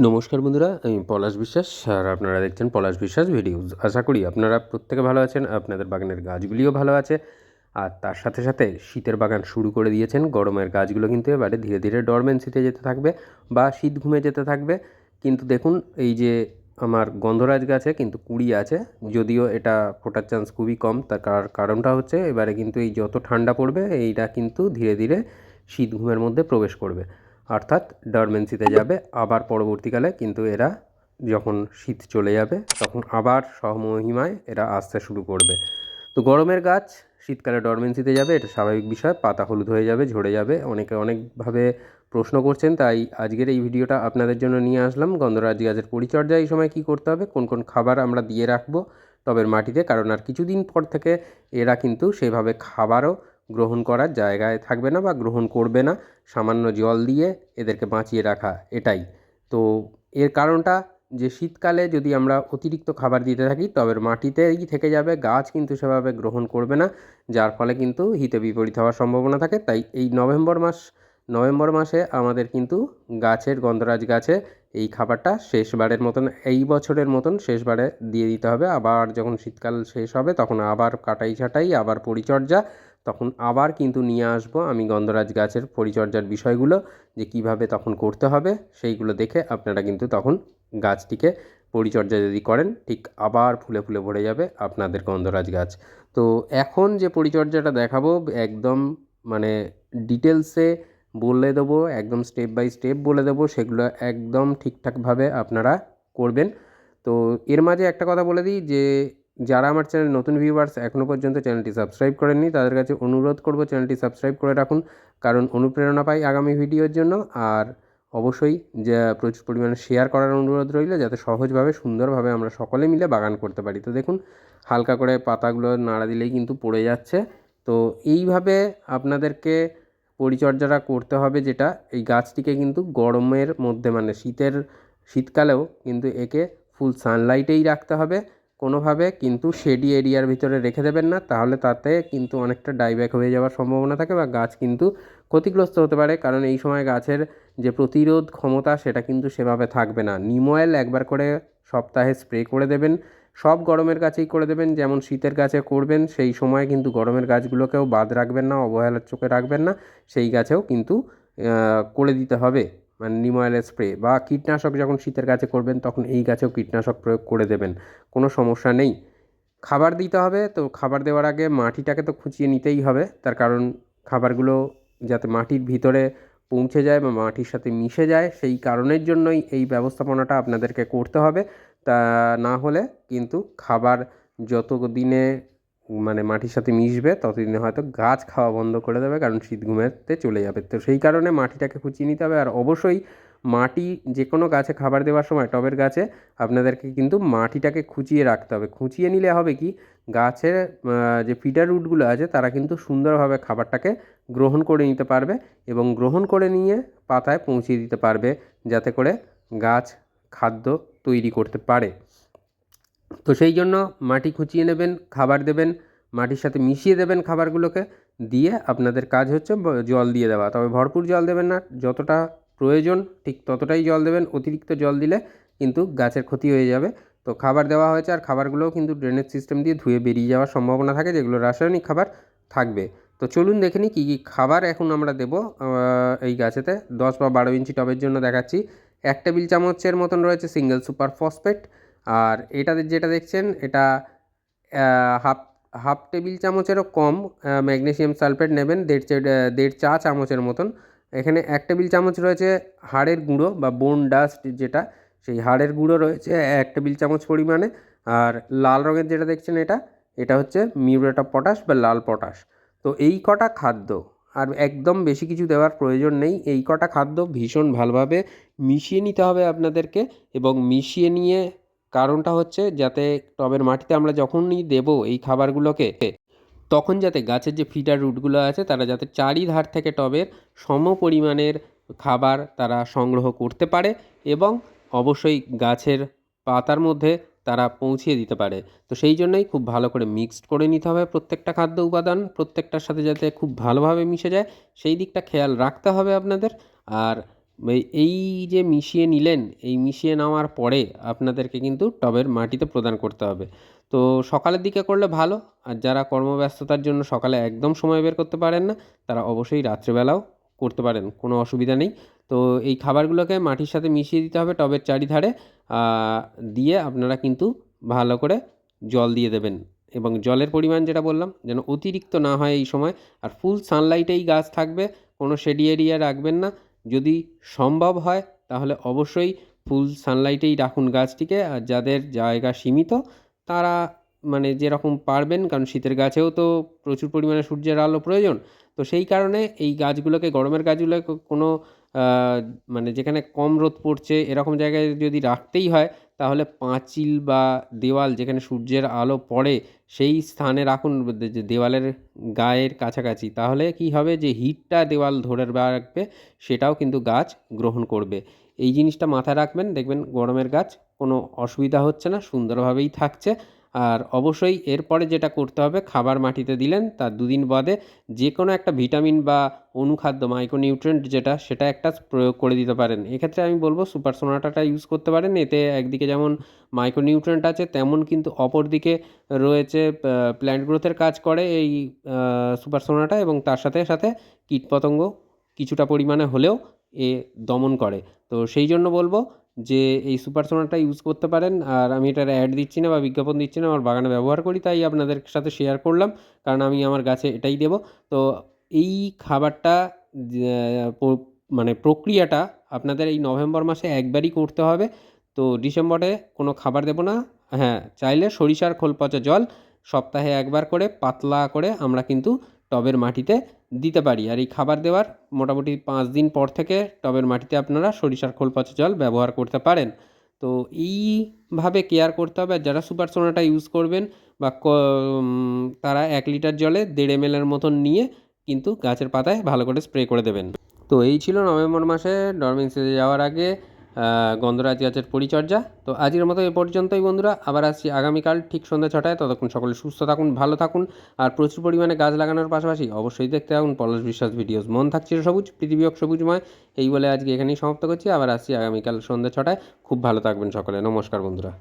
নমস্কার বন্ধুরা, আমি পলাশ বিশ্বাস আর আপনারা দেখছেন পলাশ বিশ্বাস ভিডিওস। আশা করি আপনারা প্রত্যেকে ভালো আছেন, আপনাদের বাগানের গাছগুলিও ভালো আছে। আর তার সাথে সাথে শীতের বাগান শুরু করে দিয়েছেন, গরমের গাছগুলো কিন্তু এবারে ধীরে ধীরে ডরমেন্সিতে যেতে থাকবে বা শীত ঘুমে যেতে থাকবে। কিন্তু দেখুন, এই যে আমার গন্ধরাজ গাছে কিন্তু কুড়ি আছে, যদিও এটা ফোটার চান্স খুবই কম। তার কার- কারণটা হচ্ছে এবারে কিন্তু এই যত ঠান্ডা পড়বে, এইটা কিন্তু ধীরে ধীরে শীত ঘুমের মধ্যে প্রবেশ করবে। অর্থাৎ ডরমেন্সিতে যাবে, আবার পরবর্তীকালে কিন্তু এরা যখন শীত চলে যাবে, তখন আবার সহমহিমায় এরা আসতে শুরু করবে। তো গরমের গাছ শীতকালে ডরমেন্সিতে যাবে, এটা স্বাভাবিক বিষয়, পাতা হলুদ হয়ে যাবে, ঝরে যাবে। অনেকে অনেকভাবে প্রশ্ন করছেন, তাই আজকের এই ভিডিওটা আপনাদের জন্য নিয়ে আসলাম। গন্ধরাজ গাছের পরিচর্যা এই সময় কী করতে হবে, কোন কোন খাবার আমরা দিয়ে রাখব টবের মাটিতে, কারণ আর কিছুদিন পর থেকে এরা কিন্তু সেভাবে খাবারও গ্রহণ করার জায়গায় থাকবে না বা গ্রহণ করবে না। সামান্য জল দিয়ে এদেরকে বাঁচিয়ে রাখা এটাই। তো এর কারণটা যে শীতকালে যদি আমরা অতিরিক্ত খাবার দিতে থাকি, তবে মাটিতেই থেকে যাবে, গাছ কিন্তু সেভাবে গ্রহণ করবে না, যার ফলে কিন্তু হিতে বিপরীত হওয়ার সম্ভাবনা থাকে। তাই এই নভেম্বর মাস, নভেম্বর মাসে আমাদের কিন্তু গাছের, গন্ধরাজ গাছে এই খাবারটা শেষবারের মতন, এই বছরের মতন শেষবারে দিয়ে দিতে হবে। আবার যখন শীতকাল শেষ হবে, তখন আবার কাটাই ছাটাই আবার পরিচর্যা তখন আবার কিন্তু নিয়ে আসব আমি গন্ধরাজ গাছের পরিচর্যার বিষয়গুলো, যে কীভাবে তখন করতে হবে সেইগুলো দেখে আপনারা কিন্তু তখন গাছটিকে পরিচর্যা যদি করেন, ঠিক আবার ফুলে ফুলে ভরে যাবে আপনাদের গন্ধরাজ গাছ। তো এখন যে পরিচর্যাটা দেখাবো, একদম মানে ডিটেলসে বলে দেবো, একদম স্টেপ বাই স্টেপ বলে দেবো, সেগুলো একদম ঠিকঠাকভাবে আপনারা করবেন। তো এর মাঝে একটা কথা বলে দিই যে যারা আমার চ্যানেল নতুন ভিউয়ার্স এখনও পর্যন্ত চ্যানেলটি সাবস্ক্রাইব করেননি, তাদের কাছে অনুরোধ করব চ্যানেলটি সাবস্ক্রাইব করে রাখুন, কারণ অনুপ্রেরণা পাই আগামী ভিডিওর জন্য। আর অবশ্যই যে প্রচুর পরিমাণে শেয়ার করার অনুরোধ রইল, যাতে সহজভাবে, সুন্দরভাবে আমরা সকলে মিলে বাগান করতে পারি। তো দেখুন, হালকা করে পাতাগুলো নাড়া দিলেই কিন্তু পড়ে যাচ্ছে। তো এইভাবে আপনাদেরকে পরিচর্যাটা করতে হবে, যেটা এই গাছটিকে কিন্তু গরমের মধ্যে মানে শীতের, শীতকালেও কিন্তু একে ফুল সানলাইটেই রাখতে হবে। কোনোভাবে কিন্তু শেডি এরিয়ার ভিতরে রেখে দেবেন না, তাহলে তাতে কিন্তু অনেকটা ডাইব্যাক হয়ে যাওয়ার সম্ভাবনা থাকে বা গাছ কিন্তু ক্ষতিগ্রস্ত হতে পারে। কারণ এই সময় গাছের যে প্রতিরোধ ক্ষমতা, সেটা কিন্তু সেভাবে থাকবে না। নিম অয়েল একবার করে সপ্তাহে স্প্রে করে দেবেন। সব গরমের গাছেই করে দেবেন, যেমন শীতের গাছে করবেন, সেই সময় কিন্তু গরমের গাছগুলোকেও বাদ রাখবেন না, অবহেলার চোখে রাখবেন না, সেই গাছেও কিন্তু করে দিতে হবে। মানে নিম অয়েলের স্প্রে বা কীটনাশক যখন শীতের গাছে করবেন, তখন এই গাছেও কীটনাশক প্রয়োগ করে দেবেন। কোনো সমস্যা নেই। খাবার দিতে হবে, তো খাবার দেওয়ার আগে মাটিটাকে তো খুঁচিয়ে নিতেই হবে। তার কারণ খাবারগুলো যাতে মাটির ভিতরে পৌঁছে যায় বা মাটির সাথে মিশে যায়, সেই কারণের জন্যই এই ব্যবস্থাপনাটা আপনাদেরকে করতে হবে। তা না হলে কিন্তু খাবার যত দিনে মানে মাটির সাথে মিশবে, ততদিনে হয়তো গাছ খাওয়া বন্ধ করে দেবে, কারণ শীত ঘুমেতে চলে যাবে। তো সেই কারণে মাটিটাকে খুঁচিয়ে নিতে হবে। আর অবশ্যই মাটি যে কোনো গাছে খাবার দেওয়ার সময়, টবের গাছে আপনাদেরকে কিন্তু মাটিটাকে খুঁচিয়ে রাখতে হবে। খুঁচিয়ে নিলে হবে কি, গাছের যে ফিডার রুটগুলো আছে, তারা কিন্তু সুন্দরভাবে খাবারটাকে গ্রহণ করে নিতে পারবে এবং গ্রহণ করে নিয়ে পাতায় পৌঁছিয়ে দিতে পারবে, যাতে করে গাছ খাদ্য তৈরি করতে পারে। তো সেই জন্য মাটি খুঁচিয়ে নেবেন, খাবার দেবেন, মাটির সাথে মিশিয়ে দেবেন খাবারগুলোকে, দিয়ে আপনাদের কাজ হচ্ছে জল দিয়ে দেওয়া। তবে ভরপুর জল দেবেন না, যতটা প্রয়োজন ঠিক ততটাই জল দেবেন, অতিরিক্ত জল দিলে কিন্তু গাছের ক্ষতি হয়ে যাবে। তো খাবার দেওয়া হয়েছে আর খাবারগুলোও কিন্তু ড্রেনেজ সিস্টেম দিয়ে ধুয়ে বেরিয়ে যাওয়ার সম্ভাবনা থাকে, যেগুলো রাসায়নিক খাবার থাকবে। তো চলুন দেখে নিই কী কী খাবার এখন আমরা দেবো এই গাছেতে। দশ বা বারো ইঞ্চি টবের জন্য দেখাচ্ছি। এক টেবিল চামচের মতন রয়েছে সিঙ্গেল সুপার ফসফেট আর এটা যেটা দেখছেন, এটা হাফ হাফ টেবিল চামচেরও কম ম্যাগনেশিয়াম সালফেট নেবেন, দেড় দেড় চা চামচের মতন। এখানে এক টেবিল চামচ রয়েছে হাড়ের গুঁড়ো বা বোন ডাস্ট যেটা, সেই হাড়ের গুঁড়ো রয়েছে এক টেবিল চামচ পরিমাণে। আর লাল রঙের যেটা দেখছেন এটা এটা হচ্ছে মিউরেট অফ পটাশ বা লাল পটাশ। তো এই কটা খাদ্য, আর একদম বেশি কিছু দেওয়ার প্রয়োজন নেই, এই কটা খাদ্য ভীষণ ভালোভাবে মিশিয়ে নিতে হবে আপনাদেরকে এবং মিশিয়ে নিয়ে কারণটা হচ্ছে যাতে টবের মাটিতে আমরা যখনই দেবো এই খাবারগুলোকে, তখন যাতে গাছের যে ফিটার রুটগুলো আছে, তারা যাতে চারিধার থেকে টবের সম পরিমাণের খাবার তারা সংগ্রহ করতে পারে এবং অবশ্যই গাছের পাতার মধ্যে তারা পৌঁছিয়ে দিতে পারে। তো সেই জন্যই খুব ভালো করে মিক্সড করে নিতে হবে প্রত্যেকটা খাদ্য উপাদান, প্রত্যেকটার সাথে যাতে খুব ভালোভাবে মিশে যায়, সেই দিকটা খেয়াল রাখতে হবে আপনাদের। আর এই- যে মিশিয়ে নিলেন, এই মিশিয়ে নেওয়ার পরে আপনাদেরকে কিন্তু টবের মাটিতে প্রদান করতে হবে। তো সকালের দিকে করলে ভালো, আর যারা কর্মব্যস্ততার জন্য সকালে একদম সময় বের করতে পারেন না, তারা অবশ্যই রাত্রেবেলাও করতে পারেন, কোনো অসুবিধা নেই। তো এই খাবারগুলোকে মাটির সাথে মিশিয়ে দিতে হবে টবের চারিধারে দিয়ে আপনারা কিন্তু ভালো করে জল দিয়ে দেবেন। এবং জলের পরিমাণ যেটা বললাম, যেন অতিরিক্ত না হয় এই সময়, আর ফুল সানলাইটেই গাছ থাকবে, কোনো শেডি এরিয়া রাখবেন না যদি সম্ভব হয়, তাহলে অবশ্যই ফুল সানলাইটেই রাখুন গাছটিকে। আর যাদের জায়গা সীমিত, তারা মানে যেরকম পারবেন, কারণ শীতের গাছেও তো প্রচুর পরিমাণে সূর্যের আলো প্রয়োজন। তো সেই কারণে এই গাছগুলোকে, গরমের গাছগুলোকে কোনো মানে যেখানে কম রোদ পড়ছে, এরকম জায়গায় যদি রাখতেই হয়, তাহলে পাঁচিল বা দেওয়াল যেখানে সূর্যের আলো পড়ে, সেই স্থানে রাখুন। দেওয়ালের গায়ের কাছাকাছি। তাহলে কি হবে যে হিটটা দেওয়াল ধরে রাখবে, সেটাও কিন্তু গাছ গ্রহণ করবে। এই জিনিসটা মাথায় রাখবেন। দেখবেন গরমের গাছ কোনো অসুবিধা হচ্ছে না, সুন্দরভাবেই থাকছে। আর অবশ্যই এরপরে যেটা করতে হবে, খাবার মাটিতে দিলেন, তার দুদিন বাদে যে কোনো একটা ভিটামিন বা অনুখাদ্য মাইক্রোনিউট্রেন্ট যেটা, সেটা একটা প্রয়োগ করে দিতে পারেন। এক্ষেত্রে আমি বলব সুপার সোনাটাটা ইউজ করতে পারেন, এতে একদিকে যেমন মাইক্রোনিউট্রেন্ট আছে, তেমন কিন্তু অপর দিকে রয়েছে প্ল্যান্ট গ্রোথের কাজ করে এই সুপার সোনাটা এবং তার সাথে সাথে কীটপতঙ্গ কিছুটা পরিমাণে হলেও এ দমন করে। তো সেই জন্য বলব যে এই সুপার সোনারটা ইউজ করতে পারেন, আর আমি এটার অ্যাড দিচ্ছি না বা বিজ্ঞাপন দিচ্ছি না, আমার বাগানে ব্যবহার করি, তাই আপনাদের সাথে শেয়ার করলাম, কারণ আমি আমার গাছে এটাই দেবো। তো এই খাবারটা মানে প্রক্রিয়াটা আপনাদের এই নভেম্বর মাসে একবারই করতে হবে। তো ডিসেম্বরে কোনো খাবার দেবো না হ্যাঁ চাইলে সরিষার খোল পচা জল সপ্তাহে একবার করে, পাতলা করে আমরা কিন্তু টবের মাটিতে দিতে পারি। আর এই খাবার দেওয়ার মোটামুটি পাঁচ দিন পর থেকে টবের মাটিতে আপনারা সরিষার খোল, পচা জল ব্যবহার করতে পারেন। তো এইভাবে কেয়ার করতে হবে। আর যারা সুপার সোনাটা ইউজ করবেন বা তারা এক লিটার জলে দেড় এম এর মতন নিয়ে কিন্তু গাছের পাতায় ভালো করে স্প্রে করে দেবেন। তো এই ছিল নভেম্বর মাসে ডরমিং সিজে যাওয়ার আগে গন্ধরাজ গাছের পরিচর্যা। তো আজকের মতো এ পর্যন্তই বন্ধুরা। আবার আসছি আগামীকাল ঠিক সন্ধ্যা ছটায়। ততক্ষণ সকলে সুস্থ থাকুন, ভালো থাকুন। আর প্রচুর পরিমাণে গাছ লাগানোর পাশাপাশি অবশ্যই দেখতে থাকুন পলাশ বিশ্বাস ভিডিওস। মন থাকছে সবুজ, পৃথিবী সবুজময়। এই বলে আজকে এখানেই সমাপ্ত করছি। আবার আসছি আগামীকাল সন্ধ্যা ছটায়। খুব ভালো থাকবেন সকলে। নমস্কার বন্ধুরা।